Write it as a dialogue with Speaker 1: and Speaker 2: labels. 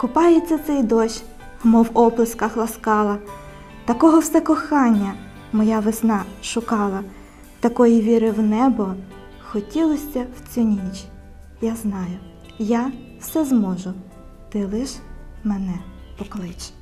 Speaker 1: Купається цей дощ, мов оплесках ласкала. Такого все кохання моя весна шукала, такої віри в небо хотілося в цю ніч. Я знаю, я все зможу, ти лиш мене поклич.